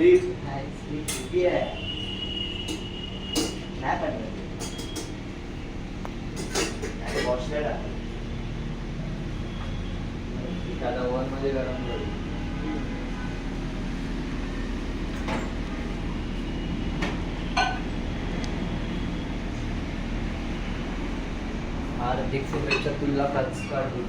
sleep. I sleep here. Nap at night. Wash that up. एखादा वनमध्ये गरम करू आर्थिक शुभेच्छा तुला काच काढून